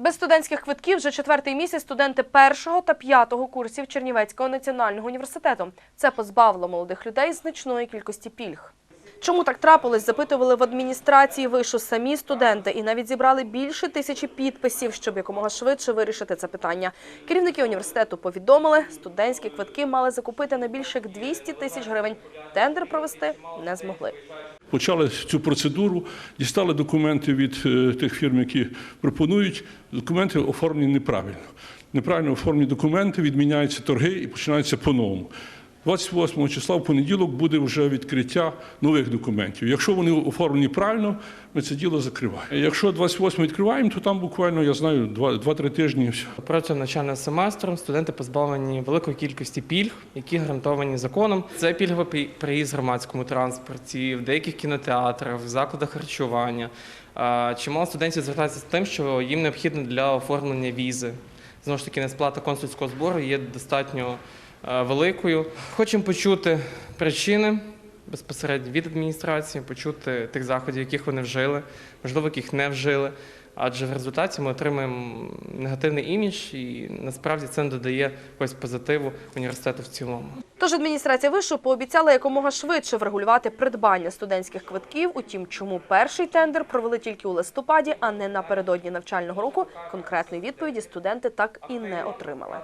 Без студентських квитків вже четвертий місяць студенти першого та п'ятого курсів Чернівецького національного університету. Це позбавило молодих людей значної кількості пільг. Чому так трапилось, запитували в адміністрації вишу самі студенти і навіть зібрали більше тисячі підписів, щоб якомога швидше вирішити це питання. Керівники університету повідомили, студентські квитки мали закупити на більше як 200 тисяч гривень. Тендер провести не змогли. Почали цю процедуру, дістали документи від е, тих фірм, які пропонують. Документи оформлені неправильно. Неправильно оформлені документи, відміняються торги і починаються по-новому. 28 числа в понеділок буде вже відкриття нових документів. Якщо вони оформлені правильно, ми це діло закриваємо. Якщо 28 відкриваємо, то там буквально, я знаю, 2-3 тижні і все. Протягом навчального семестру студенти позбавлені великої кількості пільг, які гарантовані законом. Це пільговий пі- проїзд в громадському транспорті, в деяких кінотеатрах, в закладах харчування. Чимало студентів звертаються з тим, що їм необхідно для оформлення візи. Знову ж таки, несплата консульського збору є достатньо великою. Хочемо почути причини безпосередньо від адміністрації, почути тих заходів, яких вони вжили, можливо, яких не вжили. Адже в результаті ми отримаємо негативний імідж, і насправді це не додає якогось позитиву університету в цілому. Тож адміністрація вишу пообіцяла якомога швидше врегулювати придбання студентських квитків. Утім, чому перший тендер провели тільки у листопаді, а не напередодні навчального року, конкретної відповіді студенти так і не отримали.